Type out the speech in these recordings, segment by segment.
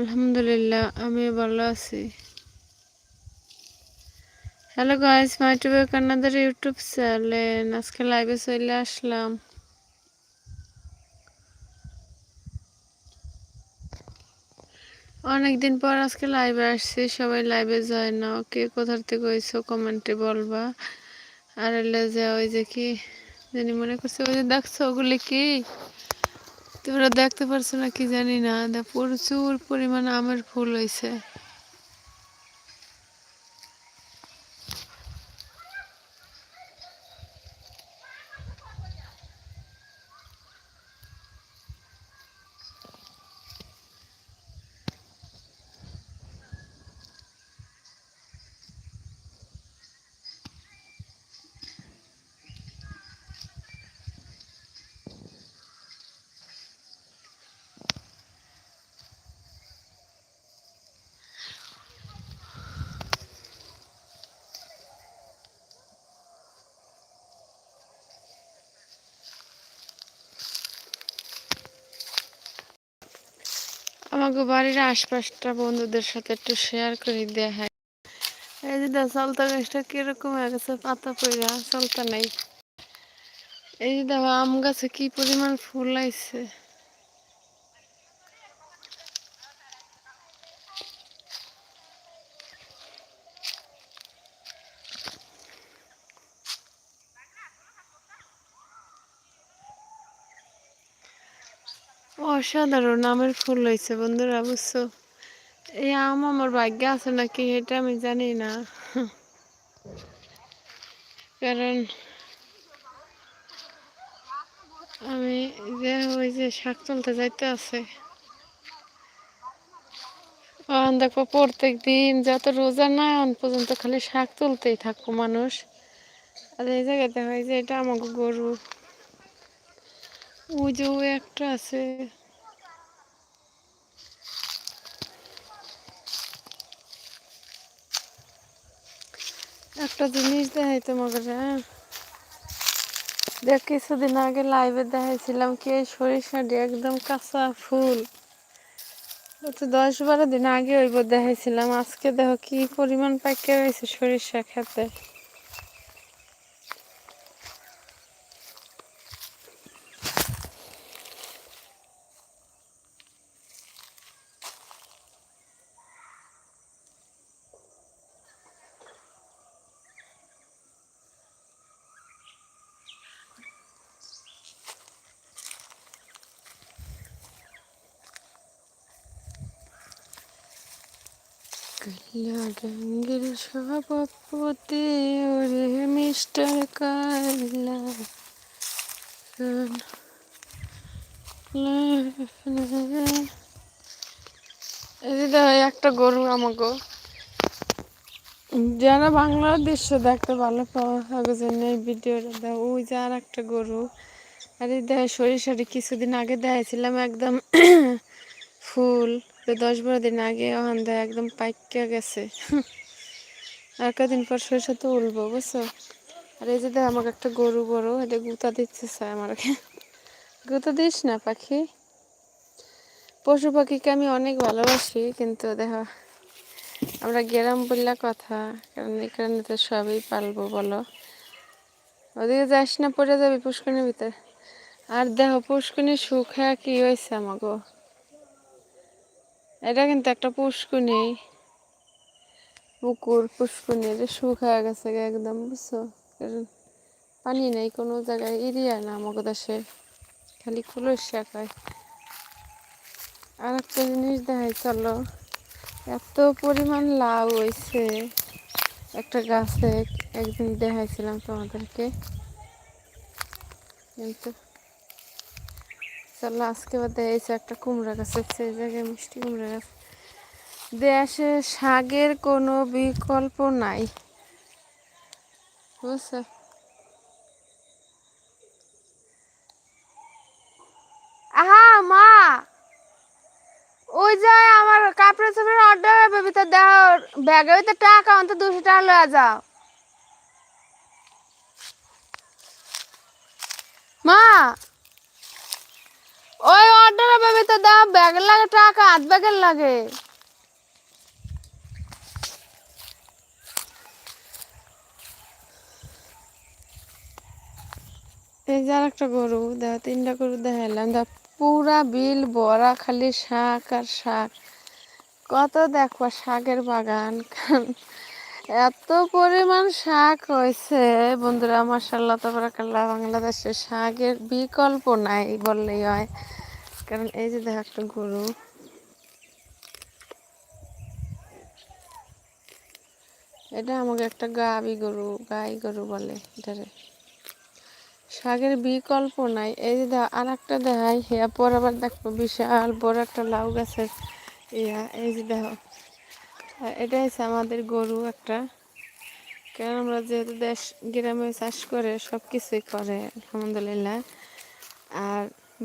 আলহামদুলিল্লাহ আমি ভালো আছি। হ্যালো গাইস মাই কান্নাদের ইউটিউব চ্যানেল আজকে লাইভে চলে আসলাম। অনেকদিন পর আজকে লাইভে আসছি, সবাই লাইভে যায় না কে কোথার থেকে হয়েছো কমেন্টে বলবা। আর এলে যে ওই যে কি, জানি মনে করছে, ওই যে দেখছ ওগুলি কি? তোমরা দেখতে পারছ না কি জানি না প্রচুর পরিমাণ আমের ফুল হয়েছে আমাকে বাড়ির আশপাশটা বন্ধুদের সাথে একটু শেয়ার করে দেওয়া হয় এই যে চলতা গাছটা কীরকম হয়ে গেছে পাতা পড়া চলতা নাই। এই যে দেখো আম গাছে কি পরিমাণ ফুল আইছে। অসাধারণ, আমের ফুল হয়েছে বন্ধুরা, বুঝছ? এই আম আমার ভাগ্যে আছে নাকি এটা আমি জানি না। কারণ আমি যে ওই যে শাক তুলতে যাইতে আছে। দেখো প্রত্যেক দিন যত রোজা না এখন পর্যন্ত খালি শাক তুলতেই থাকব মানুষ। আর এই জায়গায় দেখা যায় যে এটা আমাকে গরু। ওই যে একটা আছে। একটা জিনিস দেখাই তোমাকে হ্যাঁ? দেখ, কিছুদিন আগে লাইভে দেখাইছিলাম কি এই সরিষাটি একদম কাঁচা ফুল। তো দশ বারো দিন আগে ওইব দেখাইছিলাম। আজকে দেখো কি পরিমাণ পাইকে রয়েছে সরিষা খেতে। রঙের সভাপতি ওরে মিস্টার যে একটা গরু আমাকে যারা বাংলার দৃশ্য দেখতে ভালো পাওয়া হবে জন্য এই ভিডিওটা দাও, ওই যে আর একটা গরু। আর দেয় সরিষাটি কিছুদিন আগে দেখাইছিলাম একদম ফুল। তো দশ বারো দিন আগে ওখান দেয় একদম পাইকা গেছে। আর কদিন পর সরিষা তো উলবো, বুঝছ? আর এই যে দেখ, আমাকে একটা গরু বড়, এটা গুতা দিচ্ছে চায় আমাকে গুতা দিস না, পাখি। পশু পাখিকে আমি অনেক ভালোবাসি, কিন্তু দেখো, আমরা গ্রাম বললে কথা, কারণ এখানে তো সবই পালবো, বলো। ওদিকে যাস না, পড়ে যাবি পুষ্করণীর ভিতরে। আর দেখো, পুষ্করণী শুকায় কি হয়েছে আমাকে এটা কিন্তু একটা পুষ্কুনি পুকুর পুষ্কুনি এটা শুকায় গেছে একদম, বুঝছ? পানি নেই কোনো জায়গায়, এরিয়া না আমাকে দেশে খালি কুলোর শাখায়। আর একটা জিনিস দেখাই, চলো। এত পরিমাণ লাউ হয়েছে একটা গাছে। একদিন দেখাইছিলাম তোমাদেরকে। কিন্তু চলো আজকে একটা কুমড়া গাছ সেই জায়গায় মিষ্টি কুমড়া গাছ। দেশে শাকের কোনো বিকল্প নাই। বুঝছ? আহা, মা! ওই যে আমার কাপড়ের চাপড়ের অর্ডার হবে, ভিতর দেওয়া ব্যাগের ভিতর টাকা, অন্তত দুশো টাকা লয়ে যাও। মা! ওই অর্ডার পাবে তো দাম ব্যাগের লাগে টাকা, হাত ব্যাগের লাগে। এই যে একটা গরু, দেখ, তিনটা গরু দেখালাম দেখ, পুরা বিল ভরা খালি শাক আর শাক। কত দেখবা শাকের বাগান এত পরিমাণ শাক হয়েছে। বন্ধুরা মাসাল্লাহ তাবারাকাল্লাহ বাংলাদেশে শাকের বিকল্প নাই বললেই হয়। কারণ এই যে দেখ একটা গরু। এটা আমাকে একটা গাবি গরু, গাই গরু বলে এটারে। শাকের বিকল্প নাই। এই যে দেখ আর একটা দেখাই। হেয়া পর আবার দেখব বিশাল বড় একটা লাউ গাছের ইয়া। এই যে দেখো এটা হচ্ছে আমাদের গরু একটা। কারণ আমরা যেহেতু দেশ, গ্রামে চাষ করে সব কিছুই করে, আলহামদুলিল্লাহ। আর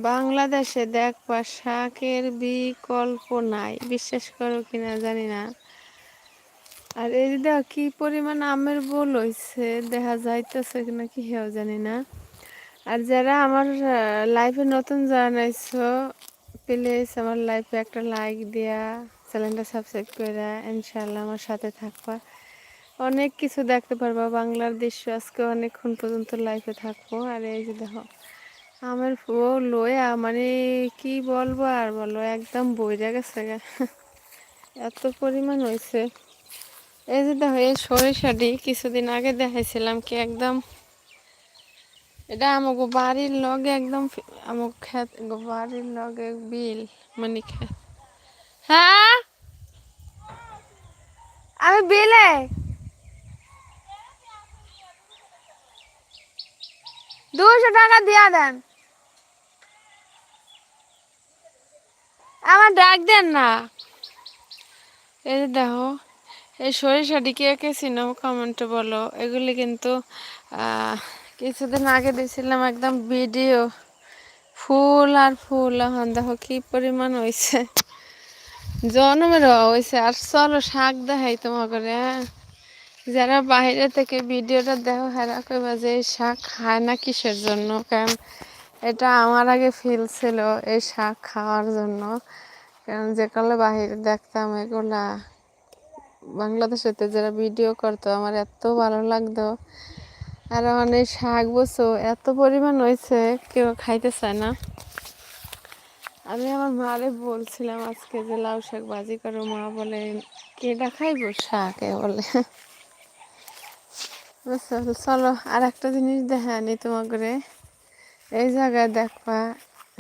বাংলাদেশে দেখবা শাকের বিকল্প নাই। বিশ্বাস করো কিনা জানি না। আর এই দেখো, কি পরিমাণ আমের বোল হয়েছে দেখা যাইতেছে কিনা কি হেও জানি না। আর যারা আমার লাইফে নতুন জানাইছো প্লিজ আমার লাইফে একটা লাইক দেয়া। চ্যানেলটা সাবস্ক্রাইব করে ইনশাল্লাহ আমার সাথে থাকবা। অনেক কিছু দেখতে পারবা, বাংলার দৃশ্য আজকে অনেকক্ষণ পর্যন্ত লাইফে থাকব। আর এই যে দেখো, আমার ও লয়া মানে কি বলব আর বলো একদম বইরা গেছে। এত পরিমাণ হয়েছে এই যে দেখো, এই সরিষাটি কিছুদিন আগে দেখাইছিলাম কি একদম, এটা আমাকে বাড়ির লগে একদম আমার খেত বাড়ির লগে বিল মানে খেত হ্যাঁ? আমি বিলে। দুশো টাকা দিয়া দেন। আমার ডাক দেন না। এই যে দেখো, এই সরিষাটি কে কে চিনো কমেন্টে বলো। এগুলি কিন্তু কিছুদিন আগে দিয়েছিলাম একদম ভিডিও। ফুল আর ফুল, এখন দেখো কি পরিমাণ হয়েছে জন্মের হয়েছে আর চলো শাক দেখাই তোমার করে হ্যাঁ? যারা বাইরে থেকে ভিডিওটা দেখো, হেরা কইবা যে এই শাক খায় না কিসের জন্য? কারণ এটা আমার আগে ফিল ছিল এই শাক খাওয়ার জন্য। কারণ যে কালে বাহিরে দেখতাম এগুলা। বাংলাদেশেতে যারা ভিডিও করতো, আমার এত ভালো লাগতো। আর এই শাক বসো, এত পরিমাণ হয়েছে কেউ খাইতে চায় না। আমি আমার মারে বলছিলাম আজকে যে লাউ শাক ভাজি করো, মা বলে কেটা খাইবো শাক? এ বলে। বুঝছ চলো আর একটা জিনিস দেখা নি তোমাকে। এই জায়গায় দেখবা,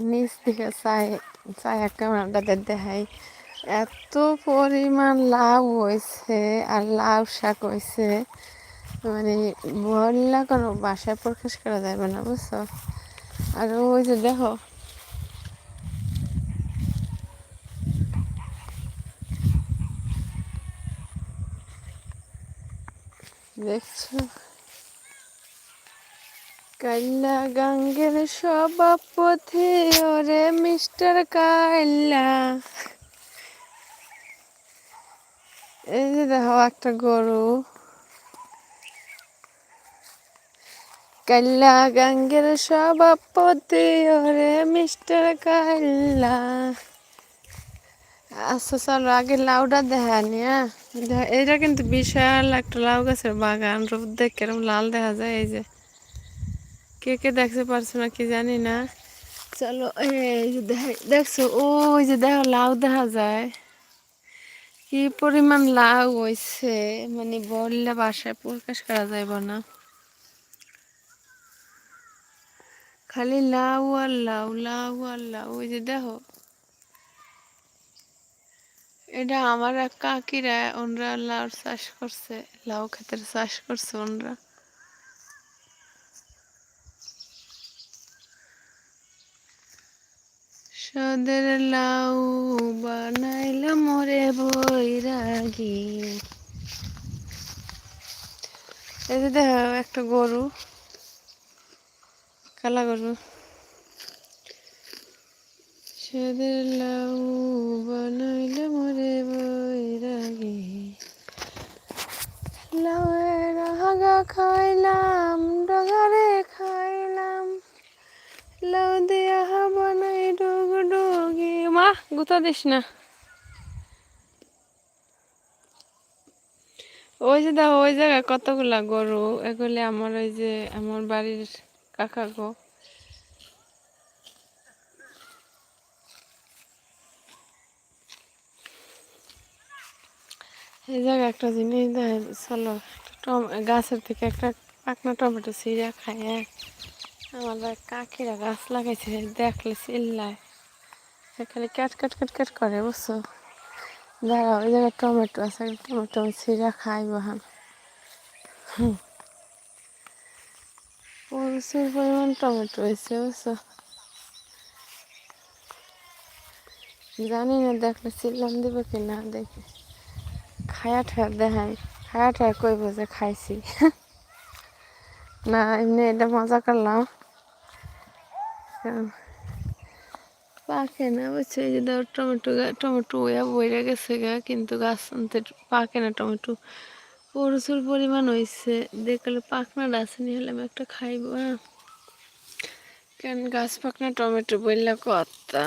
নিচ দিকে চাই চাই একটা ক্যামেরাটাতে দেখাই। এত পরিমাণ লাউ হয়েছে আর লাউ শাক হয়েছে মানে বললা কোনো বাসায় প্রকাশ করা যাবে না, বুঝছ? আর ওই যে দেখো দেখছ? কাল্লা গাঙ্গের সভাপতি ওরে মিস্টার কাল্লা এই যে দেখো, একটা গরু। কাল্লা গাঙ্গের সভাপতি ওরে মিস্টার কাল্লা আচ্ছা চলো, আগে লাউটা দেখা নি হ্যাঁ? এটা কিন্তু বিশাল একটা লাউ গাছের বাগান। রোদ দেখ, কেরম লাল দেখা যায়, এই যে। কে কে দেখতে পারছ না, কি জানি না। চলো, এই যে দেখ- দেখছ, ওই যে দেখো, লাউ দেখা যায়। কি পরিমাণ লাউ হয়েছে মানে বললে বাসায় প্রকাশ করা যাইব না। খালি লাউ আর লাউ লাউ আর লাউ ওই যে দেখো। এটা আমার এক কাকিরা, ওনরা লাউ চাষ করছে, লাউ ক্ষেতের চাষ করছে ওনরা। সদের লাউ বানাইলা মোরে বৈরাগী। এই যে দেখো, একটা গরু, কালা গরু। সদের লাউ বানাইলা মোরে বৈরাগী। লাউয়ের হাগা খাইলাম, ডগারে খাইলাম। লাউ দিয়া বানাই ডগা গুতা দিস না। ওই যে দেখো, ওই জায়গায় কতগুলা গরু, এগুলি আমার ওই যে, আমার বাড়ির কাকা গো এই জায়গায় একটা জিনিস দেয় চলো গাছের থেকে একটা পাকনা টমেটো ছিঁড়া খায় আমার এক কাকিরা গাছ লাগাইছে, দেখলে চিল্লায়। খালি ক্যাট ক্যাট ক্যাট ক্যাট করে, বুঝছ? দাঁড়া ওই জায়গায় টমেটো আছে টমেটো ছিঁড়া খাই বাহান প্রচুর পরিমাণ টমেটো হয়েছে, বুঝছ? জানি না, দেখলে চিল্লাম দিবে কি না দেখি। খায়া ঠায়া দেখাই খায়া ঠায়া কইব যে খাইছি। না এমনি এটা মজা করলাম পাকে না বুঝছ এই যে টমেটো টমেটো ওয়া বইরা গেছে গা, কিন্তু গাছ আনতে পাকে না টমেটো প্রচুর পরিমাণ হয়েছে দেখলে পাকনাটা আছে নি হলে আমি একটা খাইবো। কেন গাছ পাকনা টমেটো বললে কথা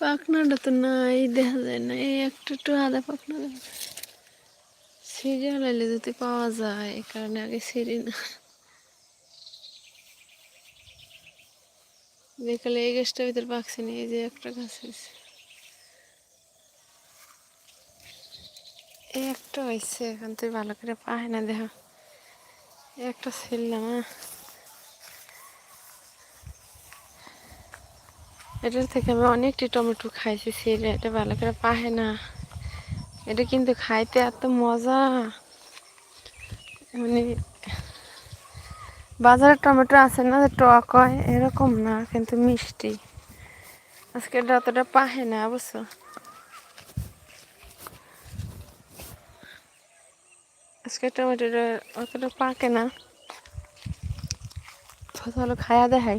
পাকনাটা তো নাই, দেখা যায় না। এই একটা একটু আদা পাখনা দেখা যায়। যদি পাওয়া যায়, এই কারণে আগে সিঁড়ি না। বিকালে এই গাছটার ভিতর পাকছে না, এই যে একটা গাছ হয়েছে। এই একটা হয়েছে, এখন তুই ভালো করে পায় না, দেখ। একটা ছিলাম হ্যাঁ এটার থেকে আমি অনেকটি টমেটো খাইছি ছিঁড়ে এটা ভালো করে পাহে না। এটা কিন্তু খাইতে এত মজা। মানে বাজারের টমেটো আছে না, যে টক হয়, এরকম না, কিন্তু মিষ্টি। আজকে এটা অতটা পাহে না, বুঝছ? আজকে টমেটোটা অতটা পাকে না। ফসল খায়া দেখাই।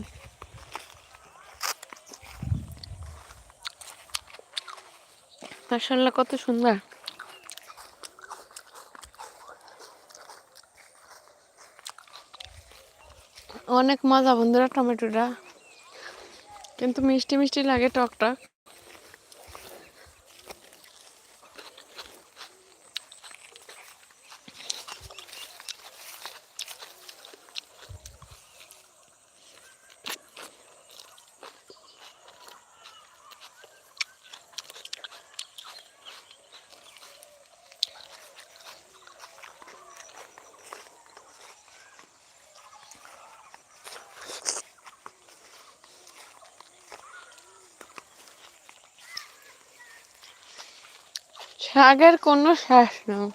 মাসাল্লাহ কত সুন্দর। অনেক মজা বন্ধুরা টমেটোটা। কিন্তু মিষ্টি মিষ্টি লাগে টক টক। শাকের কোনো শ্বাস নেই।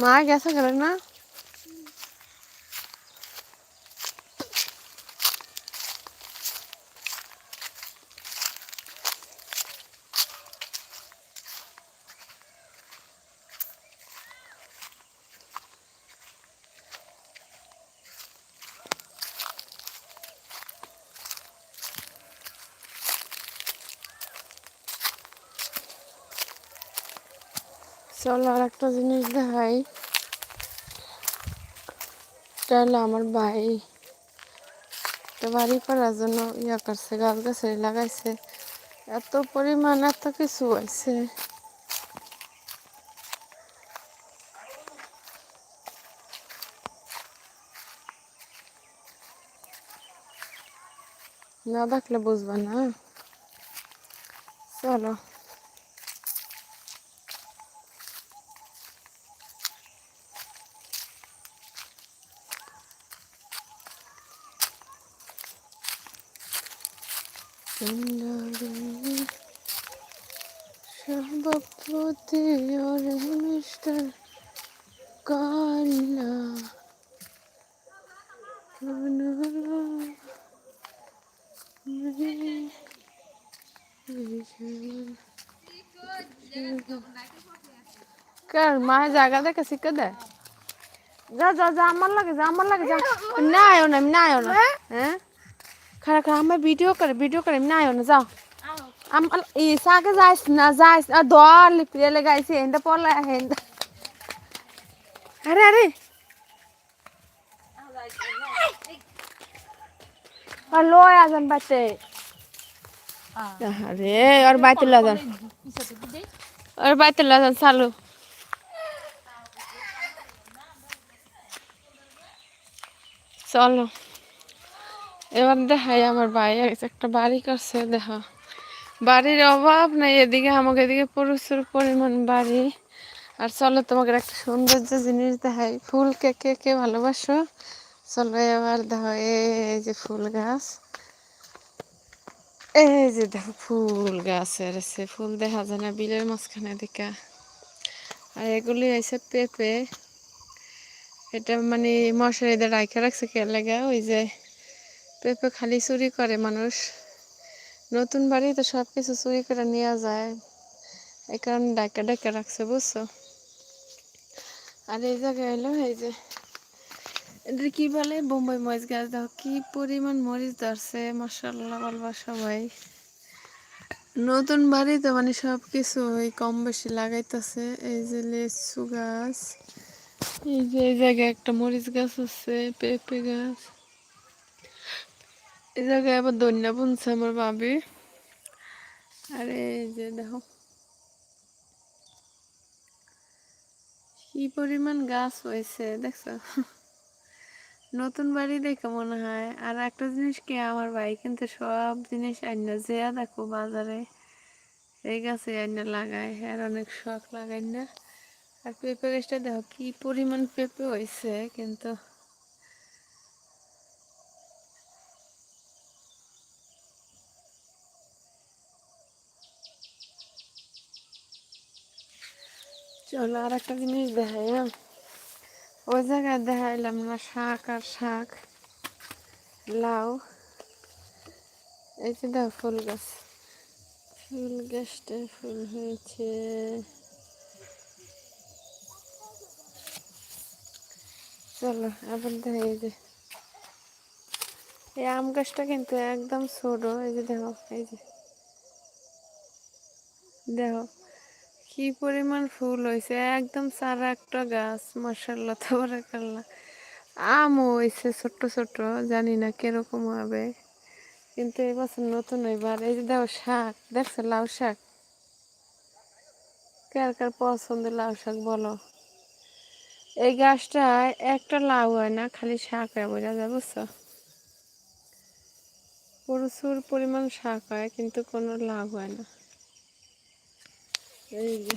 মা গেছে গেলেন চলো আর একটা জিনিস দেখাই। এটা আমার ভাই বাড়ি করার জন্য ইয়া করছে গাছ গাছালি লাগাইছে। এত পরিমাণ এত কিছু হয়েছে। না দেখলে বুঝবা না। চলো। ওরে মিস্টার কান্না কার মা জায়গা দেখে শিখে দেয় যা যা যা আমার লাগে যা আমার লাগে যা না আয়ো না না আয়ো না হ্যাঁ খারা খারা আমার ভিডিও করে ভিডিও করে না আয়ো না যাও আমার ই সাকে যাইস না যাইস আর দল লিপিয়ে লাগাইছে হেন্দা পলা হেন্দা আরে আরে আর লয় আজান বাতে আরে আর বাইতে লাজান আর বাইতে লাজান চালু চলো এবার দেখাই আমার ভাই একটা বাড়ি করছে দেখা বাড়ির অভাব নাই, এদিকে আমাকে এদিকে প্রচুর পরিমাণ বাড়ি। আর চলো, তোমাকে একটা সৌন্দর্য জিনিস দেখাই। ফুল কে কে কে ভালোবাসো? চলো এবার দেখো, এই যে ফুল গাছ। এই যে দেখো, ফুল গাছ এসে ফুল দেখা যায় না, বিলের মাঝখানে দিকে। আর এগুলি হয়েছে পেঁপে। এটা মানে মশারিদের রাইখা রাখছে কে লাগে? ওই যে পেঁপে খালি চুরি করে মানুষ। নতুন বাড়ি তো সব কিছু চুরি করে নেওয়া যায়। এই কারণে ডাকা ডাকা রাখছে, বুঝছ? আর এই জায়গায় এলো এই যে, এদের কি বলে? বোম্বাই মরিচ গাছ, দেখো কি পরিমাণ মরিচ ধরছে মাসাল্লাহ বলবা সবাই। নতুন বাড়ি তো মানে সব কিছু ওই কম বেশি লাগাইতেছে, এই যে লেচু গাছ, এই যে এই জায়গায় একটা মরিচ গাছ আছে, পেঁপে গাছ। এই জায়গায় আবার দন্যা বুনছে আমার আর যে দেখো। কি পরিমাণ গাছ হয়েছে, দেখছ? নতুন বাড়ি দেখে মনে হয়। আর একটা জিনিস কি, আমার ভাই কিন্তু সব জিনিস আইনা যে দেখো বাজারে। এই গাছে আইনা লাগায় আর অনেক শখ লাগাই না। আর পেঁপে গাছটা দেখো, কি পরিমাণ পেঁপে হয়েছে কিন্তু। চলো আর একটা জিনিস দেখাই হ্যাঁ? ওই জায়গায় দেখাইলাম না, শাক আর শাক, লাউ। এই যে দেখো, ফুল গাছ। ফুল গাছটা ফুল হয়েছে। চলো, আবার দেখো এই যে। এই আম গাছটা কিন্তু একদম ছোট, এই যে দেখো, এই যে। দেখো। কি পরিমাণ ফুল হয়েছে একদম সারা একটা গাছ মার্শাল্লাহ তাবারাকাল্লাহ। আমও হয়েছে ছোট্ট ছোট্ট, জানি না কীরকম হবে। কিন্তু এই বছর নতুন এবার এই যে দেখো শাক, দেখছ লাউ শাক? কার কার পছন্দ লাউ শাক বলো? এই গাছটায় একটা লাউ হয় না, খালি শাক হয়, বোঝা যায়, বুঝছ? প্রচুর পরিমাণ শাক হয়, কিন্তু কোনো লাভ হয় না। এই যে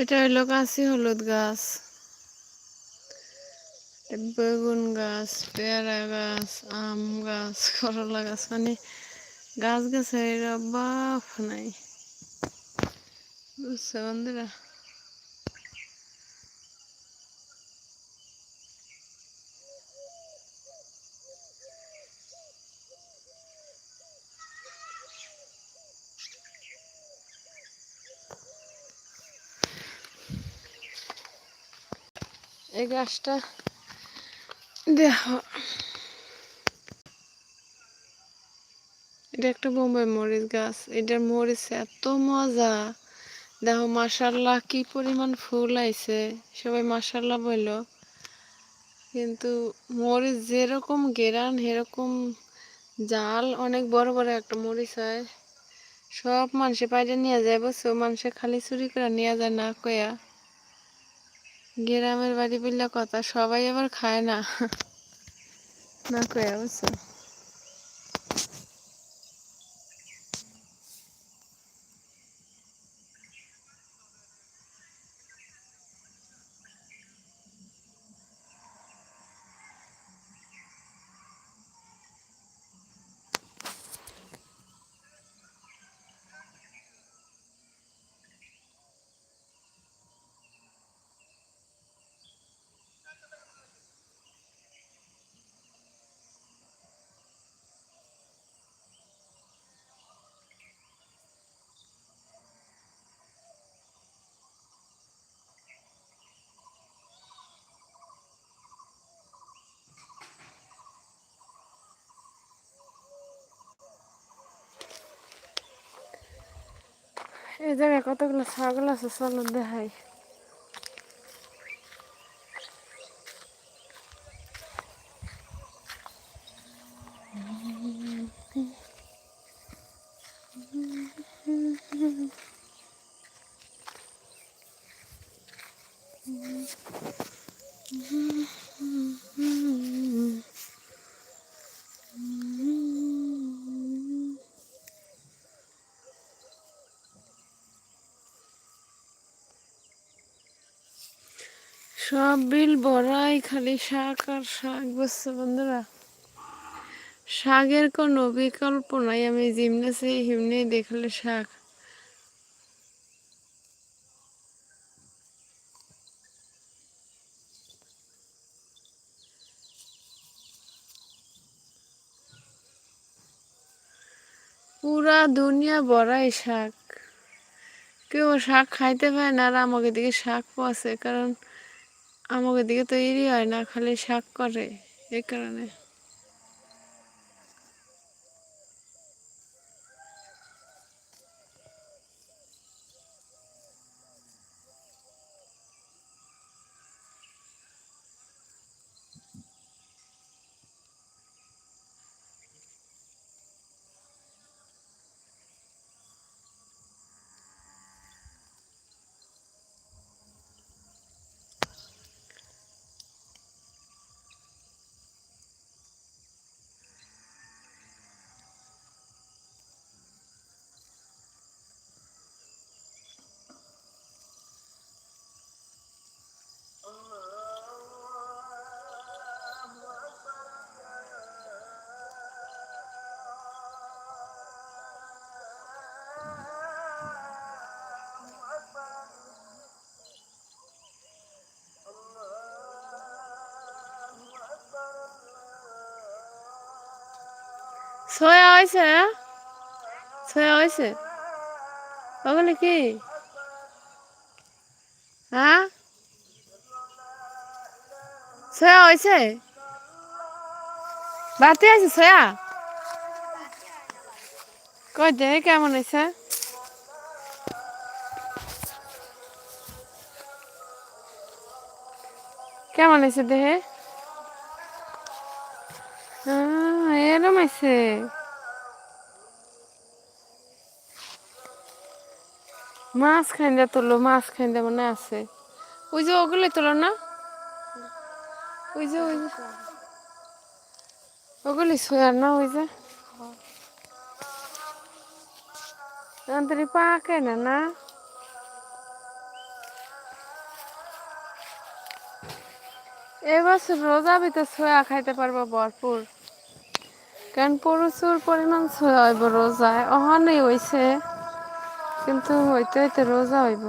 এটা হইল কাঁচি হলুদ গাছ। বেগুন গাছ, পেয়ারা গাছ, আম গাছ, করলা গাছ মানে গাছ গাছের অভাব নাই। বুঝছে বন্ধুরা? এই গাছটা দেখো। এটা একটা বোম্বাই মরিচ গাছ। এটার মরিচ এত মজা। দেখো মাসাল্লাহ কি পরিমাণ ফুল আইছে। সবাই মাসাল্লাহ বলল কিন্তু মরিচ যেরকম গেরান সেরকম জাল অনেক বড় বড় একটা মরিচ হয়। সব মানুষে পাইরে নিয়ে যায় বসে মানুষে খালি চুরি করে নিয়ে যায় না কয়া গ্রামের বাড়ি বললে কথা সবাই আবার খায় না। না কয়ে বুঝছ এই জায়গায় কতগুলো ছাগল আছে চলো দেখাই। সব বিল ভরাই খালি শাক আর শাক, বুঝছ বন্ধুরা? শাকের কোনো বিকল্প নাই, আমি জিমনেছি হিমনি দেখলে শাক। পুরা দুনিয়া ভরাই শাক। কেউ শাক খাইতে পায় না, আর আমাকে দিকে শাক পাচ্ছে কারণ আমাকে দিকে তৈরি হয় না খালি শাক করে এই কারণে। ছয়া হয়েছে ছয়া হয়েছে ওগুলো কি? হ্যাঁ? ছয়া হয়েছে বাতি আছে ছয়া? কই দে কেমন হয়েছে কেমন হয়েছে দেহে? হয়েছে মাছ খাইন্দা তোলো, মাছ খাইন্দা মনে আছে। ওই যে ওগুলো তোলো না? ওই যে ওই যে। ওগুলি সোয়ার না ওই যে? আন্তরি পাকে না? না এবছর রোজা ভিতর সোয়া খাইতে পারব ভরপুর। কারণ প্রচুর পরিমাণ রোজায় অহনই হইছে কিন্তু হইতে হইতে রোজা হইব।